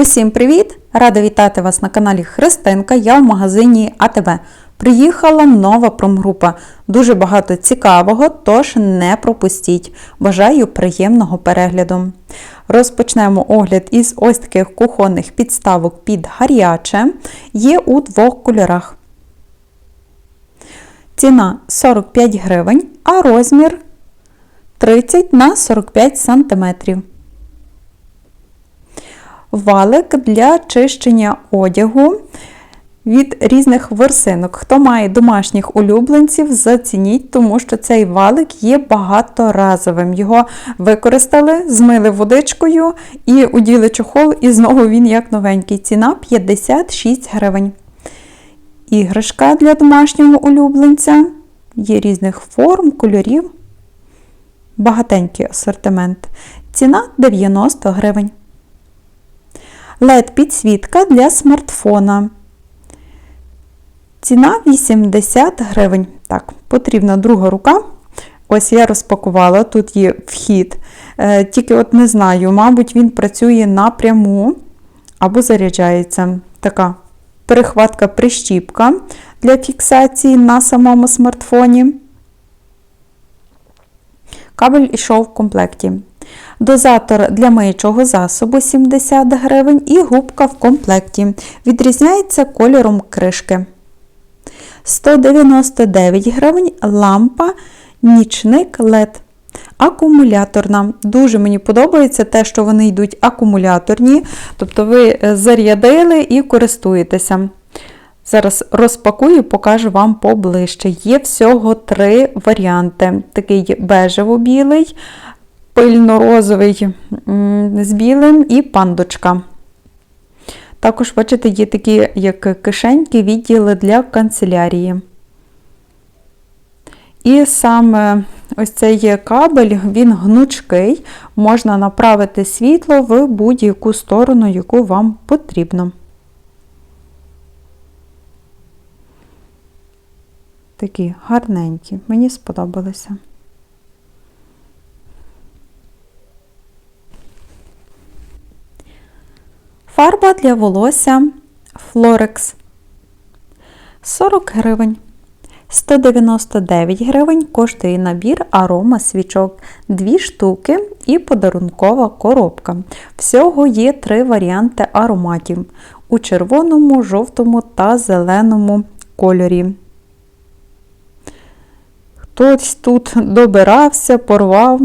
Усім привіт! Рада вітати вас на каналі Христинка. Я в магазині АТБ. Приїхала нова промгрупа. Дуже багато цікавого, тож не пропустіть. Бажаю приємного перегляду. Розпочнемо огляд із ось таких кухонних підставок під гаряче. Є у двох кольорах. Ціна 45 гривень, а розмір 30 на 45 сантиметрів валик для чищення одягу від різних ворсинок. Хто має домашніх улюбленців, зацініть, тому що цей валик є багаторазовим. Його використали, змили водичкою і уділи чохол, і знову він як новенький. Ціна 56 гривень. Іграшка для домашнього улюбленця. Є різних форм, кольорів. Багатенький асортимент. Ціна 90 гривень. LED-підсвітка для смартфона. Ціна 80 гривень. Так, потрібна друга рука. Ось я розпакувала, тут є вхід. Е, тільки от не знаю, мабуть, він працює напряму або заряджається. Така перехватка прищіпка для фіксації на самому смартфоні. Кабель йшов в комплекті. Дозатор для миючого засобу 70 гривень і губка в комплекті. Відрізняється кольором кришки. 199 гривень лампа нічник LED. Акумуляторна. Дуже мені подобається те, що вони йдуть акумуляторні, тобто ви зарядили і користуєтеся. Зараз розпакую покажу вам поближче. Є всього три варіанти: такий бежево-білий, пильно-розовий з білим і пандочка. Також, бачите, є такі, як кишеньки, відділи для канцелярії. І саме ось цей кабель, він гнучкий, можна направити світло в будь-яку сторону, яку вам потрібно. Такі гарненькі, мені сподобалися. Фарба для волосся Florex 40 гривень. 199 гривень коштує набір арома свічок, 2 штуки і подарункова коробка. Всього є три варіанти ароматів у червоному, жовтому та зеленому кольорі. Хтось тут добирався, порвав.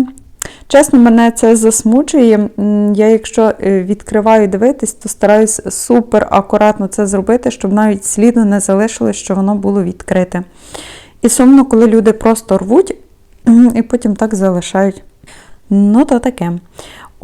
Чесно, мене це засмучує. Я, якщо е, відкриваю дивитись, то стараюсь супер акуратно це зробити, щоб навіть сліду не залишилось, що воно було відкрите. І сумно, коли люди просто рвуть і потім так залишають. Ну, то таке.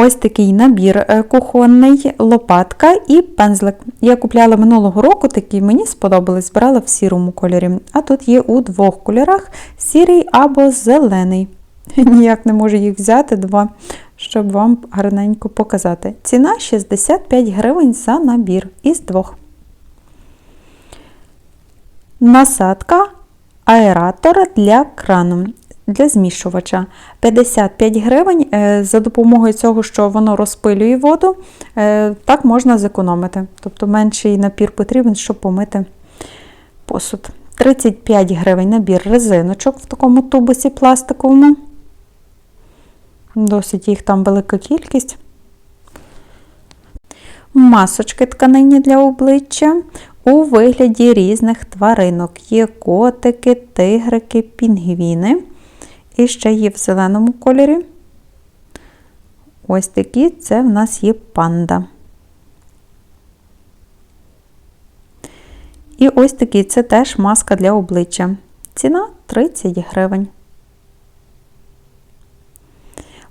Ось такий набір е, кухонний, лопатка і пензлик. Я купляла минулого року такий, мені сподобалось, збирала в сірому кольорі. А тут є у двох кольорах: сірий або зелений. Ніяк не можу їх взяти два, щоб вам гарненько показати. Ціна 65 гривень за набір із двох. Насадка аератора для крану. Для змішувача 55 гривень. Е, за допомогою цього, що воно розпилює воду, е, так можна зекономити. Тобто менший напір потрібен, щоб помити посуд. 35 гривень набір резиночок в такому тубусі пластиковому. Досить їх там велика кількість. Масочки тканині для обличчя у вигляді різних тваринок. Є котики, тигрики, пінгвіни. І ще є в зеленому кольорі. Ось такі це в нас є панда. І ось такий це теж маска для обличчя. Ціна 30 гривень.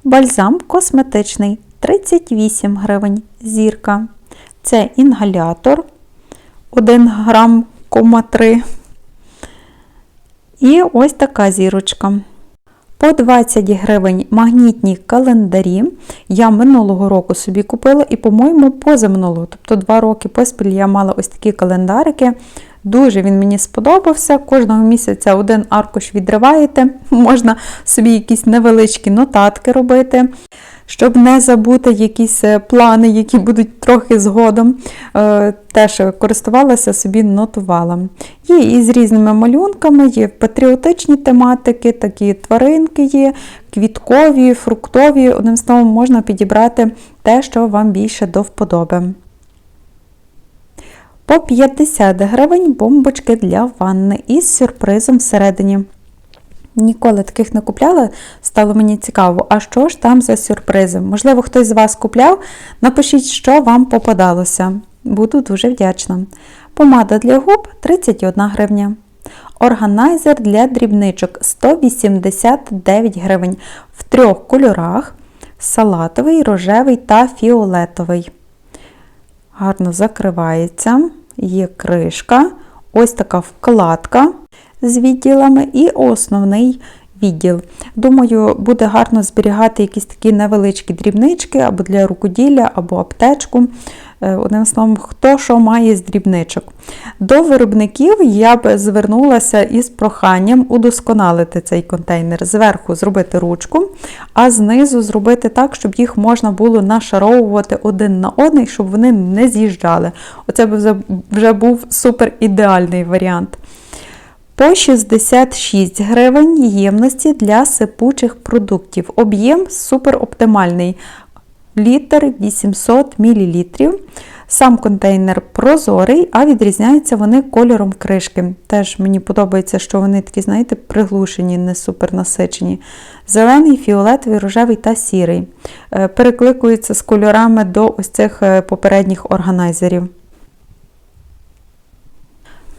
Бальзам косметичний 38 гривень зірка. Це інгалятор 1 грам 3. І ось така зірочка. По 20 гривень магнітні календарі. Я минулого року собі купила і, по-моєму, позаминулого. Тобто 2 роки поспіль я мала ось такі календарики. Дуже він мені сподобався. Кожного місяця один аркуш відриваєте, можна собі якісь невеличкі нотатки робити. Щоб не забути якісь е, плани, які будуть трохи згодом, е, теж користувалася собі, нотувала. Є і з різними малюнками, є патріотичні тематики, такі тваринки є, квіткові, фруктові. Одним словом, можна підібрати те, що вам більше до вподоби. По 50 гривень бомбочки для ванни із сюрпризом всередині. Ніколи таких не купляла, стало мені цікаво, а що ж там за сюрпризи? Можливо, хтось з вас купляв? Напишіть, що вам попадалося. Буду дуже вдячна. Помада для губ 31 гривня. Органайзер для дрібничок 189 гривень в трьох кольорах: салатовий, рожевий та фіолетовий. Гарно закривається, є кришка, ось така вкладка з відділами і основний відділ. Думаю, буде гарно зберігати якісь такі невеличкі дрібнички або для рукоділля, або аптечку. Е, одним словом, хто що має з дрібничок. До виробників я б звернулася із проханням удосконалити цей контейнер. Зверху зробити ручку, а знизу зробити так, щоб їх можна було нашаровувати один на один, щоб вони не з'їжджали. Оце б вже був супер ідеальний варіант. По 66 гривень ємності для сипучих продуктів. Об'єм супероптимальний. Літр 800 мл. Сам контейнер прозорий, а відрізняються вони кольором кришки. Теж мені подобається, що вони такі, знаєте, приглушені, не супер насичені. Зелений, фіолетовий, рожевий та сірий. Е, перекликуються з кольорами до ось цих е, попередніх органайзерів.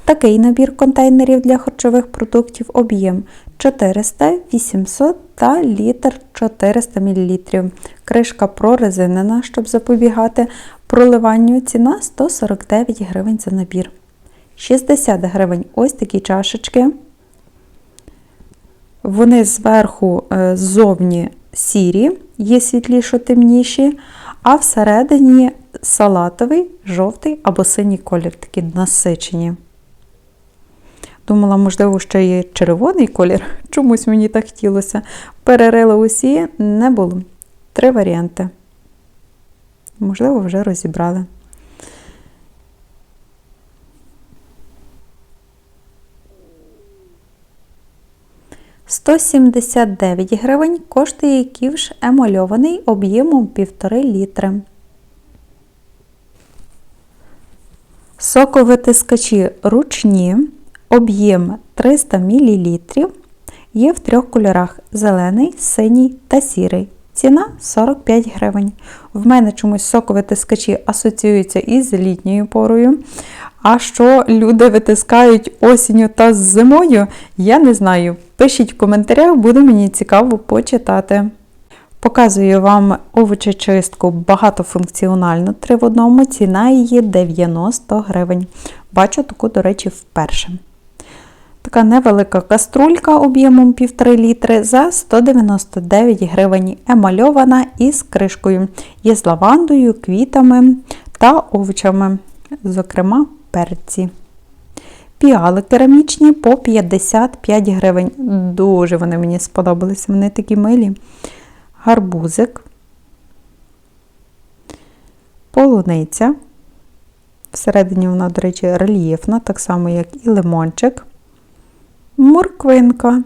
Такий набір контейнерів для харчових продуктів об'єм 400, 800 та літр 400 мл. Кришка прорезинена, щоб запобігати проливанню. Ціна 149 гривень за набір. 60 гривень ось такі чашечки. Вони зверху е, ззовні сірі, є світлішо темніші, а всередині салатовий, жовтий або синій колір, такі насичені. Думала, можливо, ще є червоний колір. Чомусь мені так хотілося. Перерила усі, не було. Три варіанти. Можливо, вже розібрали. «179 гривень коштує ківш емальований об'ємом 1,5 літри. Соковитискачі ручні Об'єм 300 мл. Є в трьох кольорах: зелений, синій та сірий. Ціна 45 гривень. В мене чомусь сокові тискачі асоціюються із літньою порою. А що люди витискають осінню та зимою, я не знаю. Пишіть в коментарях, буде мені цікаво почитати. Показую вам овочечистку багатофункціональну 3 в одному, ціна її 90 гривень. Бачу таку, до речі, вперше. Така невелика каструлька об'ємом 1,5 літри за 199 гривень, емальована із кришкою. Є з лавандою, квітами та овочами, зокрема, перці. Піали керамічні по 55 гривень. Дуже вони мені сподобалися, вони такі милі. Гарбузик, полуниця. Всередині вона, до речі, рельєфна, так само, як і лимончик морквинка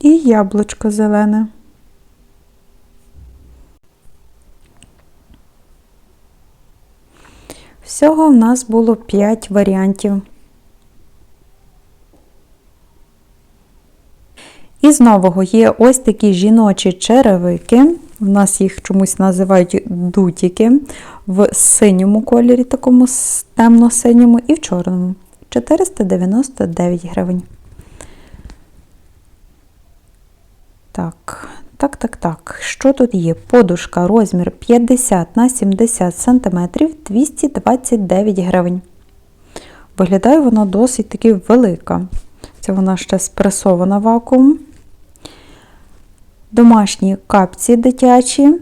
і яблучко зелене. Всього в нас було 5 варіантів. Із нового є ось такі жіночі черевики. У нас їх чомусь називають дутіки в синьому кольорі, такому темно-синьому, і в чорному. 499 гривень. Так, так, так, так. Що тут є? Подушка розмір 50 на 70 см 229 гривень. Виглядає вона досить таки велика. Це вона ще спресована вакуум. Домашні капці дитячі,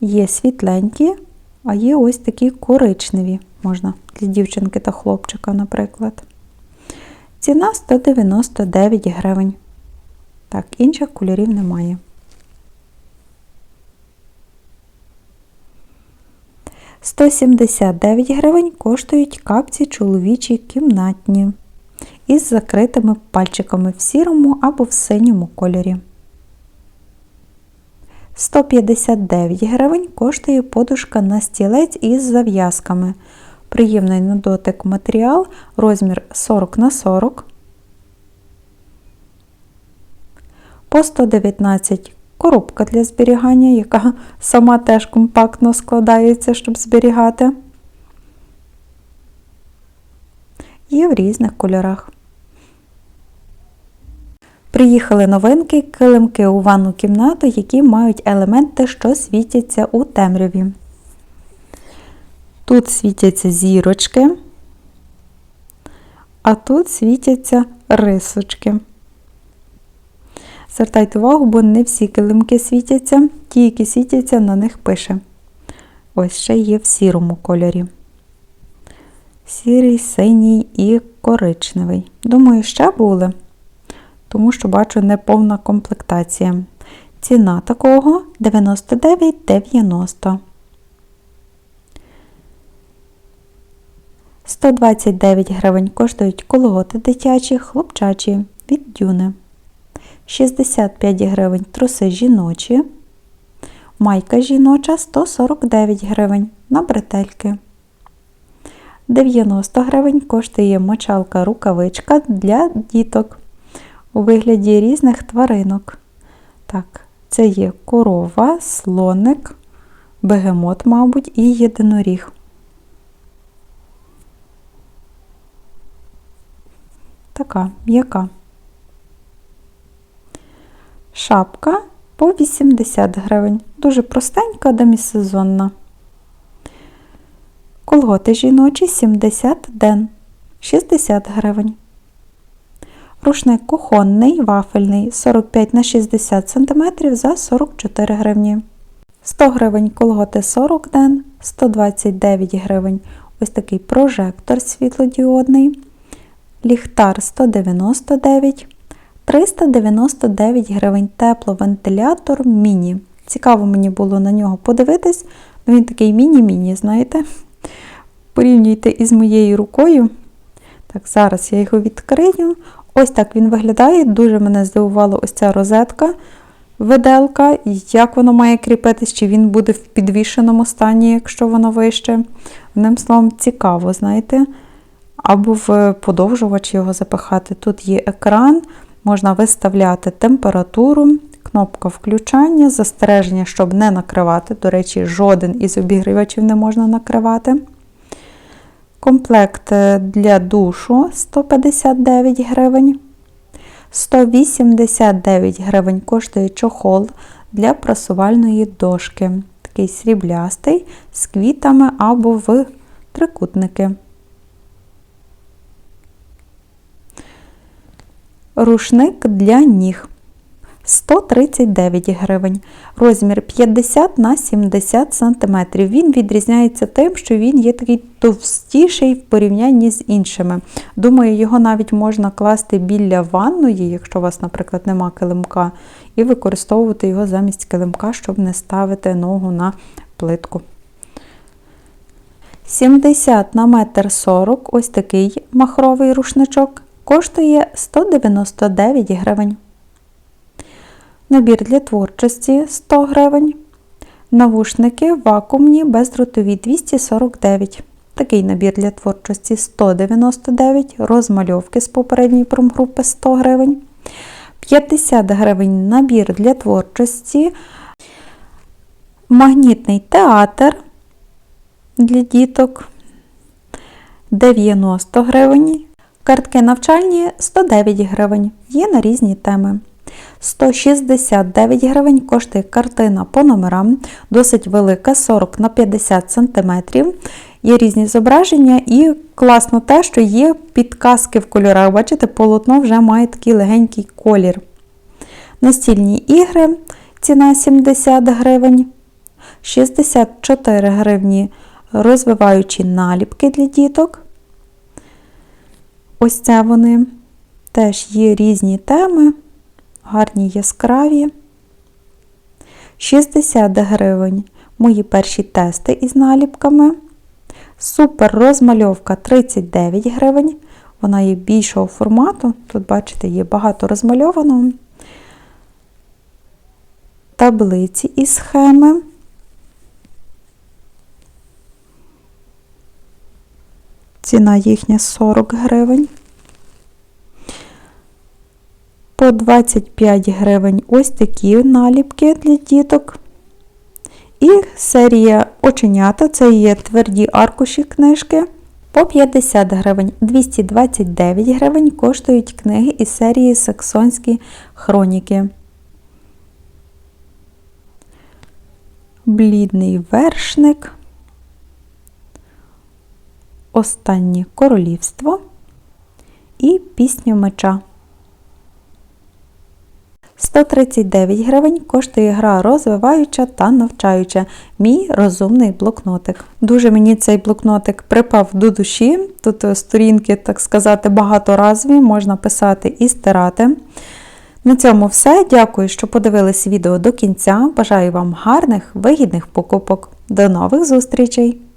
є світленькі А є ось такі коричневі, можна для дівчинки та хлопчика, наприклад. Ціна 199 гривень. Так, інших кольорів немає. Сто сімдесят дев'ять гривень коштують капці чоловічі кімнатні із закритими пальчиками в сірому або в синьому кольорі. 159 гривень коштує подушка на стілець із зав'язками. Приємний на дотик матеріал, розмір 40 на 40. По 119 коробка для зберігання, яка сама теж компактно складається, щоб зберігати. Є в різних кольорах. Приїхали новинки, килимки у ванну кімнату, які мають елементи, що світяться у темряві. Тут світяться зірочки, а тут світяться рисочки. Звертайте увагу, бо не всі килимки світяться, ті, які світяться, на них пише. Ось ще є в сірому кольорі. Сірий, синій і коричневий. Думаю, ще були тому що бачу неповна комплектація. Ціна такого 99,90. 129 гривень коштують колготи дитячі, хлопчачі від дюни. 65 гривень труси жіночі. Майка жіноча 149 гривень на бретельки. 90 гривень коштує мочалка рукавичка для діток у вигляді різних тваринок. Так, це є корова, слоник, бегемот, мабуть, і єдиноріг. Така м'яка. Шапка по 80 гривень. Дуже простенька, демісезонна. Колготи жіночі 70 ден, 60 гривень. Рушник кухонний, вафельний 45 на 60 см за 44 гривні. 100 гривень колготи 40 ден, 129 гривень ось такий прожектор світлодіодний. Ліхтар 199 399 гривень тепловентилятор міні. Цікаво мені було на нього подивитись. Він такий міні-міні, знаєте? Порівнюйте із моєю рукою. Так, зараз я його відкрию. Ось так він виглядає. Дуже мене здивувала ось ця розетка, виделка, як воно має кріпитись, чи він буде в підвішеному стані, якщо воно вище. Одним словом, цікаво, знаєте, або в подовжувач його запихати. Тут є екран, можна виставляти температуру, кнопка включання, застереження, щоб не накривати. До речі, жоден із обігрівачів не можна накривати. Комплект е, для душу 159 гривень. 189 гривень коштує чохол для прасувальної дошки. Такий сріблястий з квітами або в трикутники. Рушник для ніг 139 гривень. Розмір 50 на 70 см. Він відрізняється тим, що він є такий товстіший в порівнянні з іншими. Думаю, його навіть можна класти біля ванної, якщо у вас, наприклад, нема килимка, і використовувати його замість килимка, щоб не ставити ногу на плитку. 70 на 1,40 м ось такий махровий рушничок коштує 199 гривень. Набір для творчості 100 гривень. Навушники вакуумні бездротові 249 Такий набір для творчості 199 розмальовки з попередньої промгрупи 100 гривень. 50 гривень набір для творчості. Магнітний театр для діток 90 гривень. Картки навчальні 109 гривень. Є на різні теми. 169 гривень коштує картина по номерам, досить велика, 40 на 50 см. Є різні зображення, і класно те, що є підказки в кольорах. Бачите, полотно вже має такий легенький колір. Настільні ігри ціна 70 гривень. 64 гривні розвиваючі наліпки для діток. Ось це вони. Теж є різні теми, гарні яскраві. 60 гривень мої перші тести із наліпками. Супер розмальовка 39 гривень. Вона є більшого формату. Тут, бачите, є багато розмальованого. Таблиці і схеми. Ціна їхня 40 гривень. По 25 гривень ось такі наліпки для діток. І серія оченята це є тверді аркуші книжки. По 50 гривень, 229 гривень коштують книги із серії Саксонські хроніки. Блідний вершник. Останнє королівство і пісня меча. 139 гривень коштує гра розвиваюча та навчаюча. Мій розумний блокнотик. Дуже мені цей блокнотик припав до душі. Тут е, сторінки, так сказати, багаторазові, можна писати і стирати. На цьому все. Дякую, що подивились відео до кінця. Бажаю вам гарних, вигідних покупок. До нових зустрічей!